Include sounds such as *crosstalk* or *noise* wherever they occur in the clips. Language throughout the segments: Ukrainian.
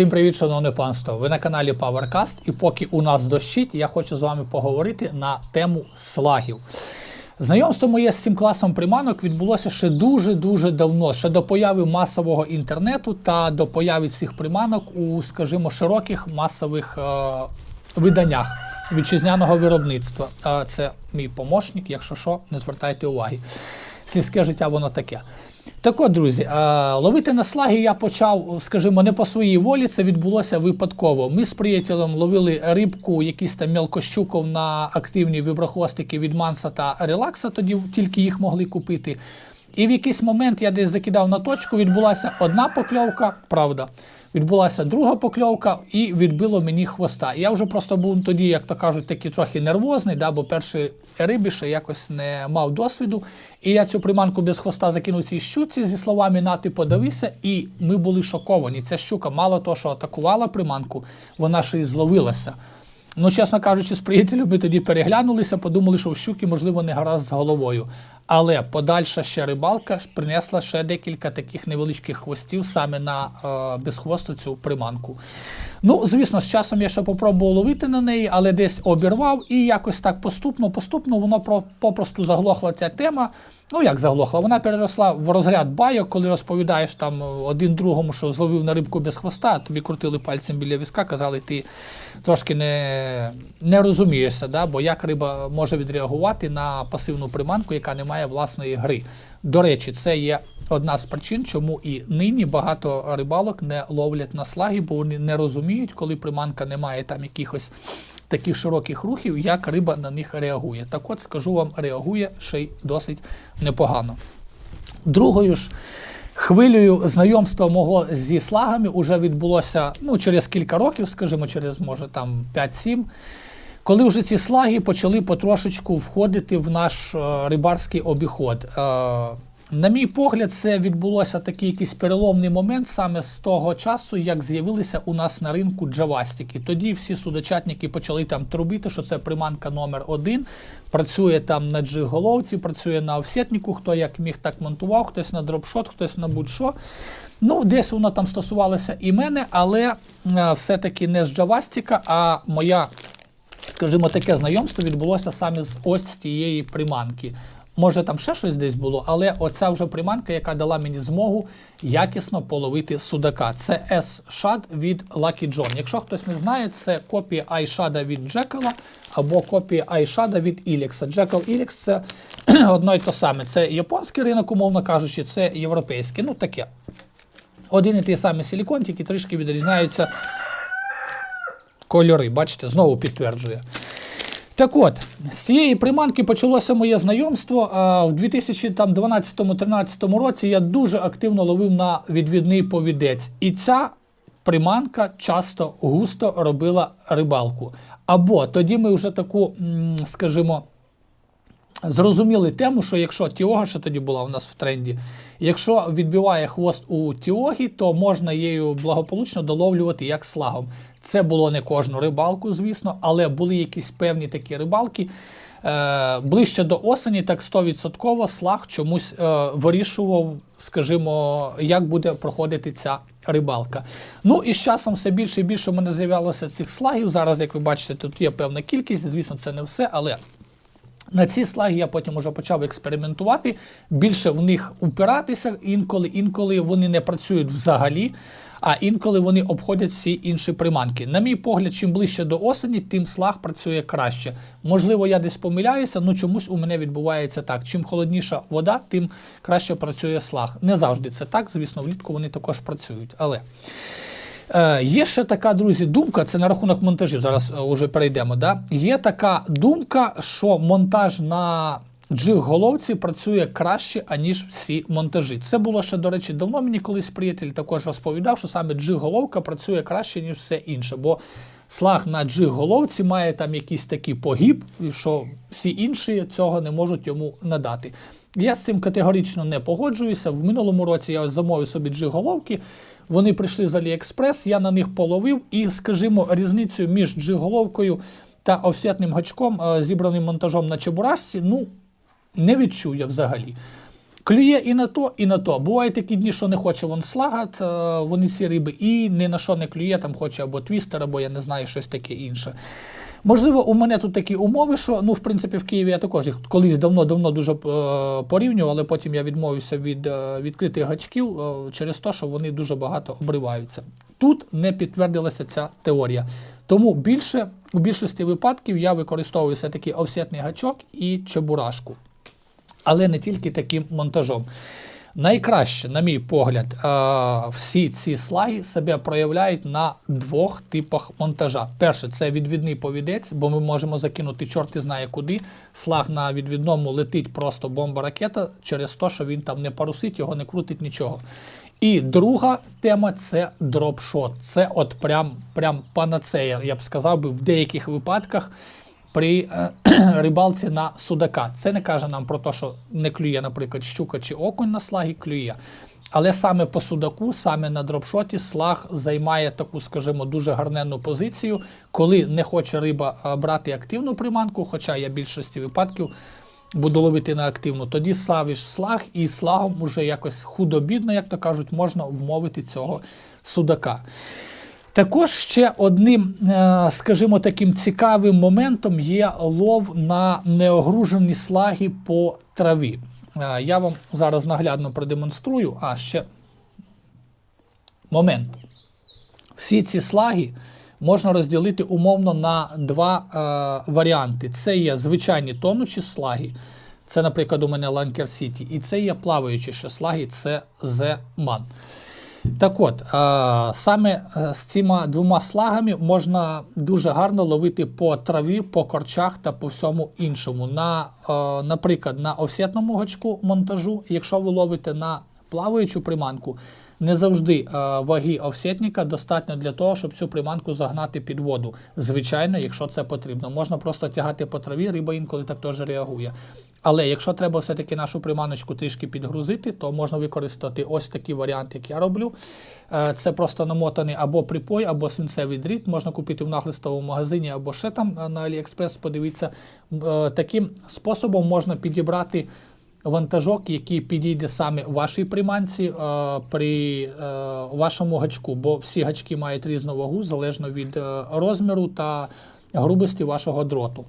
Всім привіт, шановне панство! Ви на каналі PowerCast, і поки у нас дощить, я хочу з вами поговорити на тему слагів. Знайомство моє з цим класом приманок відбулося ще дуже-дуже давно, ще до появи масового інтернету та до появи цих приманок у, скажімо, широких масових е, виданнях вітчизняного виробництва. Е, це мій помощник, якщо що, не звертайте уваги. Сільське життя воно таке. Так от, друзі, е, ловити на слаги я почав, скажімо, не по своїй волі, це відбулося випадково. Ми з приятелем ловили рибку, якісь там мелкощуков на активні виброхвостики від Манса та Релакса, тоді тільки їх могли купити. І в якийсь момент я десь закидав на точку, відбулася одна покльовка, правда. Відбулася друга покльовка і відбило мені хвоста. Я вже просто був тоді, як то кажуть, такий трохи нервозний, да, бо перші риби ще якось не мав досвіду. І я цю приманку без хвоста закинув цій щуці зі словами на ти подивися, і ми були шоковані. Ця щука, мало того, що атакувала приманку, вона ще й зловилася. Ну, чесно кажучи, з приятелем ми тоді переглянулися, подумали, що у щуки, можливо, не гаразд з головою. Але подальша ще рибалка принесла ще декілька таких невеличких хвостів саме на е, безхвосту цю приманку. Ну, звісно, з часом я ще попробував ловити на неї, але десь обірвав, і якось так поступно, поступно воно про, попросту заглохла ця тема. Ну, як заглохла? Вона переросла в розряд байок, коли розповідаєш там один другому, що зловив на рибку без хвоста, тобі крутили пальцем біля візка, казали, ти трошки не не розумієшся, да? бо як риба може відреагувати на пасивну приманку, яка не має власної гри. До речі, це є одна з причин, чому і нині багато рибалок не ловлять на слаги, бо вони не розуміють, коли приманка не має там якихось таких широких рухів, як риба на них реагує. Так от скажу вам, реагує ще й досить непогано. Другою ж хвилею знайомства мого зі слагами вже відбулося ну, через кілька років, скажімо, через може там 5-7. Коли вже ці слаги почали потрошечку входити в наш е, рибарський обіход. Е, на мій погляд, це відбулося такий якийсь переломний момент саме з того часу, як з'явилися у нас на ринку джавастики. Тоді всі судочатники почали там трубити, що це приманка номер один. Працює там на джиг-головці, працює на офсетнику, хто як міг так монтував, хтось на дропшот, хтось на будь-що. Ну, десь воно там стосувалося і мене, але е, все-таки не з джавастика, а моя, скажімо, таке знайомство відбулося саме з ось цієї приманки. Може там ще щось десь було, але оця вже приманка, яка дала мені змогу якісно половити судака. Це S-Shad від Lucky John. Якщо хтось не знає, це копія iShad від Джекала або копія iShad від Ilix. Джекал Ilix це *clears throat* одно й то саме. Це японський ринок, умовно кажучи, це європейський. Ну таке. Один і той самий силікон, тільки трішки відрізняються кольори. Бачите, знову підтверджує. Так от, з цієї приманки почалося моє знайомство. А в 2012-2013 році я дуже активно ловив на відвідний повідець. І ця приманка часто густо робила рибалку. Або тоді ми вже таку, скажімо, зрозуміли тему, що якщо Тіога, що тоді була у нас в тренді, якщо відбиває хвост у Тіогі, то можна її благополучно доловлювати як слагом. Це було не кожну рибалку, звісно, але були якісь певні такі рибалки. Е, Ближче до осені, так 100% слаг чомусь е, вирішував, скажімо, як буде проходити ця рибалка. Ну і з часом все більше і більше в мене з'являлося цих слагів. Зараз, як ви бачите, тут є певна кількість, звісно, це не все, але. На ці слаги я потім вже почав експериментувати, більше в них упиратися інколи, інколи вони не працюють взагалі а інколи вони обходять всі інші приманки. На мій погляд, чим ближче до осені, тим слаг працює краще. Можливо, я десь помиляюся, але чомусь у мене відбувається так. Чим холодніша вода, тим краще працює слаг. Не завжди це так, звісно, влітку вони також працюють. Але е, є ще така, друзі, думка, це на рахунок монтажів. Зараз вже е, перейдемо. Да? Є така думка, що монтаж на джиг-головці працює краще, аніж всі монтажі. Це було ще, до речі, давно мені колись приятель також розповідав, що саме джиг-головка працює краще, ніж все інше. Бо слаг на джиг-головці має там якийсь такий погиб, що всі інші цього не можуть йому надати. Я з цим категорично не погоджуюся. В минулому році я замовив собі джиг-головки. Вони прийшли з Aliexpress, я на них половив і, скажімо, різницю між джиг-головкою та офсетним гачком, е, зібраним монтажом на чебурашці, ну, не відчув я взагалі. Клює і на то, і на то. Бувають такі дні, що не хоче вон слагат, е, вони ці риби, і ні на що не клює, там хоче або твістер, або я не знаю, щось таке інше. Можливо, у мене тут такі умови, що ну, в принципі, в Києві я також їх колись давно-давно дуже е, порівнював, але потім я відмовився від е, відкритих гачків е, через те, що вони дуже багато обриваються. Тут не підтвердилася ця теорія. Тому більше у більшості випадків я використовую все-таки офсетний гачок і чебурашку. Але не тільки таким монтажом. Найкраще, на мій погляд, всі ці слаги себе проявляють на двох типах монтажа. Перше, це відвідний повідець, бо ми можемо закинути чорти знає куди. Слаг на відвідному летить просто бомба-ракета через те, що він там не парусить, його не крутить нічого. І друга тема це дропшот. Це от прям, прям панацея, я б сказав би, в деяких випадках при е, *clears throat* рибалці на судака. Це не каже нам про те, що не клює, наприклад, щука чи окунь на слагі клює. Але саме по судаку, саме на дропшоті, слаг займає таку, скажімо, дуже гарненну позицію, коли не хоче риба е, брати активну приманку, хоча я в більшості випадків буду ловити на активну, тоді славиш слаг, і слагом уже якось худо-бідно, як то кажуть, можна вмовити цього судака. Також ще одним, е, скажімо, таким цікавим моментом є лов на неогружені слаги по траві. Е, Я вам зараз наглядно продемонструю. А ще момент. Всі ці слаги можна розділити умовно на два е, варіанти. Це є звичайні тонучі слаги. Це, наприклад, у мене Lanker City. І це є плаваючі ще слаги, це The Man. Так от, е, саме е, з цими двома слагами можна дуже гарно ловити по траві, по корчах та по всьому іншому. На, е, Наприклад, на офсетному гачку монтажу, якщо ви ловите на плаваючу приманку, не завжди е, ваги офсетника достатньо для того, щоб цю приманку загнати під воду. Звичайно, якщо це потрібно. Можна просто тягати по траві, риба інколи так теж реагує. Але якщо треба все-таки нашу приманочку трішки підгрузити, то можна використати ось такий варіант, як я роблю. Е, Це просто намотаний або припой, або свинцевий дріт. Можна купити в нахлистовому магазині, або ще там е, на AliExpress, подивіться. Таким способом можна підібрати вантажок, який підійде саме вашій приманці е, при е, вашому гачку, бо всі гачки мають різну вагу залежно від е, розміру та грубості вашого дроту.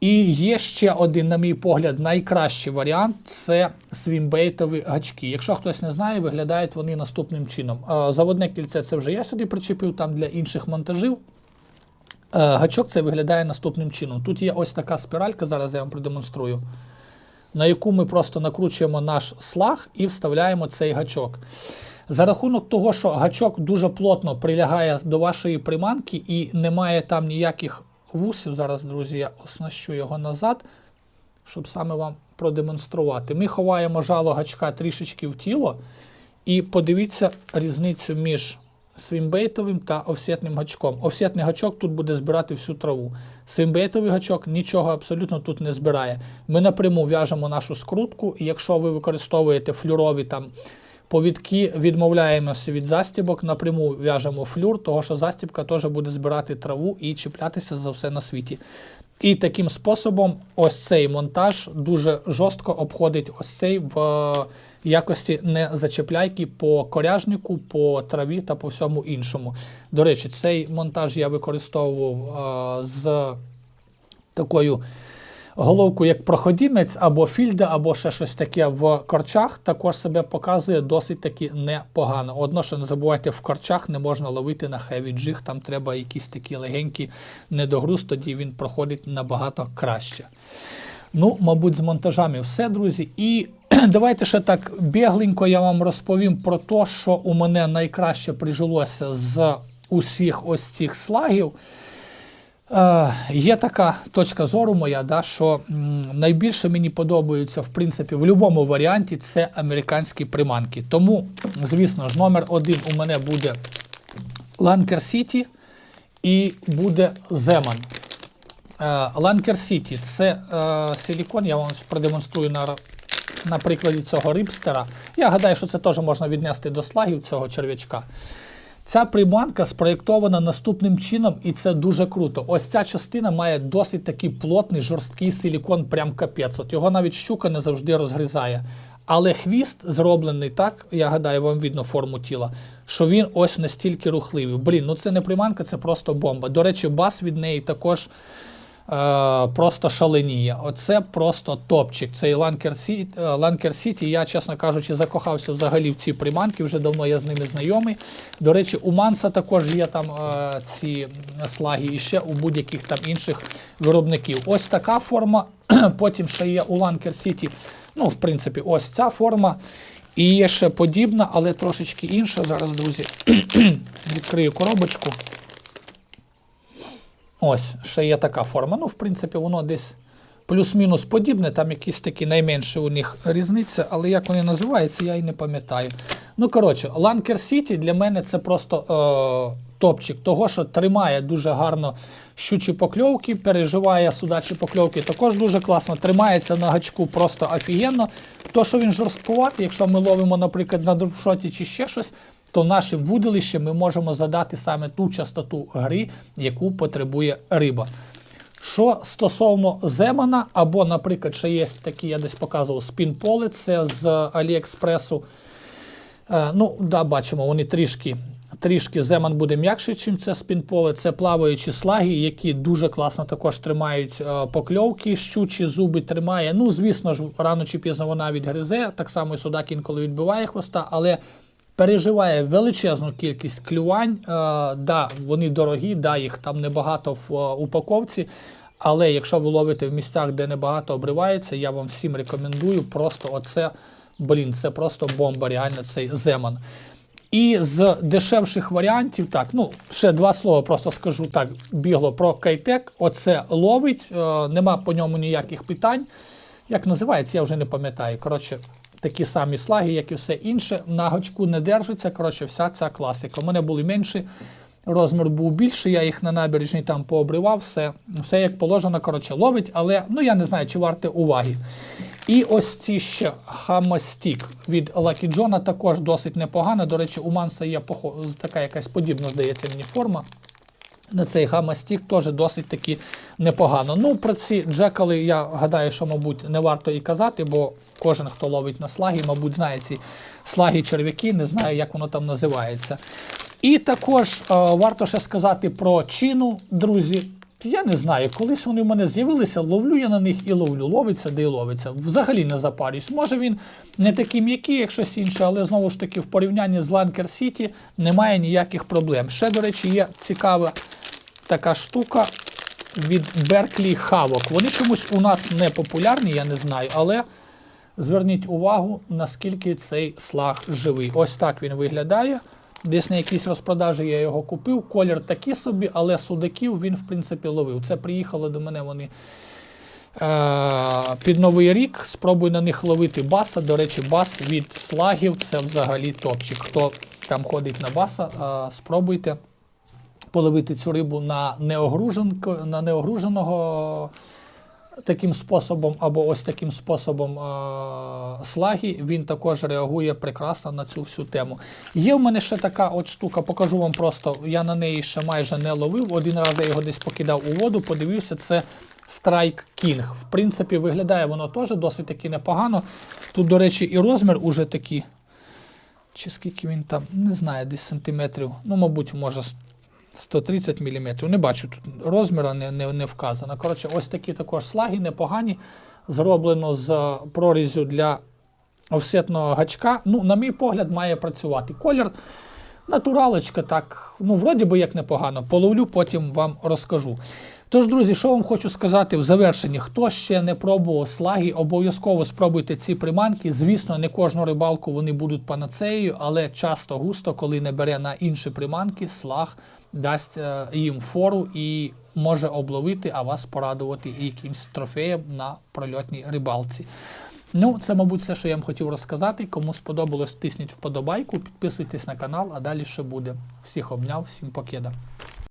І є ще один, на мій погляд, найкращий варіант це свімбейтові гачки. Якщо хтось не знає, виглядають вони наступним чином. Заводне кільце це вже я сюди причепив там для інших монтажів. Гачок це виглядає наступним чином. Тут є ось така спіралька, зараз я вам продемонструю, на яку ми просто накручуємо наш слаг і вставляємо цей гачок. За рахунок того, що гачок дуже плотно прилягає до вашої приманки і немає там ніяких вусів. Зараз, друзі, я оснащу його назад, щоб саме вам продемонструвати. Ми ховаємо жало гачка трішечки в тіло, і подивіться різницю між свімбейтовим та офсетним гачком. Офсетний гачок тут буде збирати всю траву. Свімбейтовий гачок нічого абсолютно тут не збирає. Ми напряму в'яжемо нашу скрутку, і якщо ви використовуєте флюрові там. Повідки відмовляємося від застібок, напряму в'яжемо флюр, того що застібка теж буде збирати траву і чіплятися за все на світі. І таким способом ось цей монтаж дуже жорстко обходить ось цей в якості не зачепляйки по коряжнику, по траві та по всьому іншому. До речі, цей монтаж я використовував е, з такою головку як проходімець або фільда, або ще щось таке в корчах, також себе показує досить таки непогано. Одно, що не забувайте, в корчах не можна ловити на хеві джиг, там треба якісь такі легенькі недогруз, тоді він проходить набагато краще. Ну, мабуть, з монтажами все, друзі. І *clears throat* давайте ще так бігленько я вам розповім про те, що у мене найкраще прижилося з усіх ось цих слагів. Е, Є така точка зору моя, да, що найбільше мені подобаються в принципі в будь-якому варіанті це американські приманки. Тому, звісно ж, номер один у мене буде Lanker City і буде Zeman. Е, Lanker City це е, силікон, я вам продемонструю на, на прикладі цього рибстера. Я гадаю, що це теж можна віднести до слагів цього черв'ячка. Ця приманка спроєктована наступним чином, і це дуже круто. Ось ця частина має досить такий плотний жорсткий силікон, прям капець. От його навіть щука не завжди розгризає. Але хвіст зроблений так, я гадаю, вам видно форму тіла, що він ось настільки рухливий. Блін, ну це не приманка, це просто бомба. До речі, бас від неї також просто шаленіє. Оце просто топчик. Цей Сіті, Ланкер Сіті. Я, чесно кажучи, закохався взагалі в ці приманки. Вже давно я з ними знайомий. До речі, у Манса також є там е, ці слаги і ще у будь-яких там інших виробників. Ось така форма. *clears throat* Потім ще є у Ланкер Сіті. Ну, в принципі, ось ця форма. І є ще подібна, але трошечки інша. Зараз, друзі, *clears throat* відкрию коробочку. Ось, ще є така форма. Ну, в принципі, воно десь плюс-мінус подібне, там якісь такі найменші у них різниця, але як вони називаються, я і не пам'ятаю. Ну, коротше, Lanker City для мене це просто е, топчик того, що тримає дуже гарно щучі покльовки, переживає судачі покльовки, також дуже класно. Тримається на гачку просто офігенно. То, що він жорсткуватий, якщо ми ловимо, наприклад, на дропшоті чи ще щось, то нашим вудилищем ми можемо задати саме ту частоту гри, яку потребує риба. Що стосовно Земана, або, наприклад, ще є такі, я десь показував спінполи, це з Аліекспресу. Е, ну, да, бачимо, вони трішки. Трішки земан буде м'якший, ніж це спінполе. Це плаваючі слаги, які дуже класно також тримають е, покльовки, щучі зуби тримає. Ну, звісно ж, рано чи пізно вона відгризе. Так само і судак інколи відбиває хвоста, але переживає величезну кількість клювань. Е, да, вони дорогі, да, їх там небагато в е, упаковці. Але якщо ви ловите в місцях, де небагато обривається, я вам всім рекомендую. Просто оце, блін, це просто бомба, реально цей земан. І з дешевших варіантів, так, ну, ще два слова просто скажу так, бігло про Кайтек. Оце ловить, е, нема по ньому ніяких питань. Як називається, я вже не пам'ятаю. Коротше, такі самі слаги, як і все інше. На гачку не держиться. Коротше, вся ця класика. У мене були менші, розмір був більший, я їх на набережній там пообривав, все, все як положено, коротше, ловить, але ну, я не знаю, чи варте уваги. І ось ці ще хамастік від Lucky John також досить непогана. До речі, у Манса є така якась подібна, здається, мені форма. На цей гамастік теж досить таки непогано. Ну, про ці джекали, я гадаю, що, мабуть, не варто і казати, бо кожен, хто ловить на слаги, мабуть, знає ці слаги черв'яки, не знаю, як воно там називається. І також е, варто ще сказати про чину, друзі. Я не знаю, колись вони в мене з'явилися, ловлю я на них і ловлю. Ловиться, де й ловиться. Взагалі не запарюсь. Може він не такий м'який, як щось інше, але знову ж таки в порівнянні з Lanker City немає ніяких проблем. Ще, до речі, є цікава така штука від Berkeley Havoc. Вони чомусь у нас не популярні, я не знаю, але зверніть увагу, наскільки цей слаг живий. Ось так він виглядає. Десь на якійсь розпродажі я його купив. Колір такий собі, але судаків він, в принципі, ловив. Це приїхало до мене вони е- під Новий рік. Спробую на них ловити баса. До речі, бас від слагів це взагалі топчик. Хто там ходить на баса, е- спробуйте половити цю рибу на, на неогруженого таким способом або ось таким способом е- слаги, він також реагує прекрасно на цю всю тему. Є в мене ще така от штука, покажу вам просто, я на неї ще майже не ловив. Один раз я його десь покидав у воду, подивився, це Strike King. В принципі, виглядає воно теж досить таки непогано. Тут, до речі, і розмір уже такий. Чи скільки він там, не знаю, десь сантиметрів. Ну, мабуть, може 130 мм. Не бачу тут розміру, не, не, не вказано. Коротше, ось такі також слаги непогані. Зроблено з прорізю для офсетного гачка. Ну, на мій погляд, має працювати. Колір натуралочка, так, ну, вроді би як непогано. Половлю, потім вам розкажу. Тож, друзі, що вам хочу сказати в завершенні? Хто ще не пробував слаги, обов'язково спробуйте ці приманки. Звісно, не кожну рибалку вони будуть панацеєю, але часто густо, коли не бере на інші приманки, слаг дасть е, їм фору і може обловити, а вас порадувати якимсь трофеєм на прольотній рибалці. Ну, це, мабуть, все, що я вам хотів розказати. Кому сподобалось, тисніть вподобайку, підписуйтесь на канал, а далі ще буде. Всіх обняв, всім покида.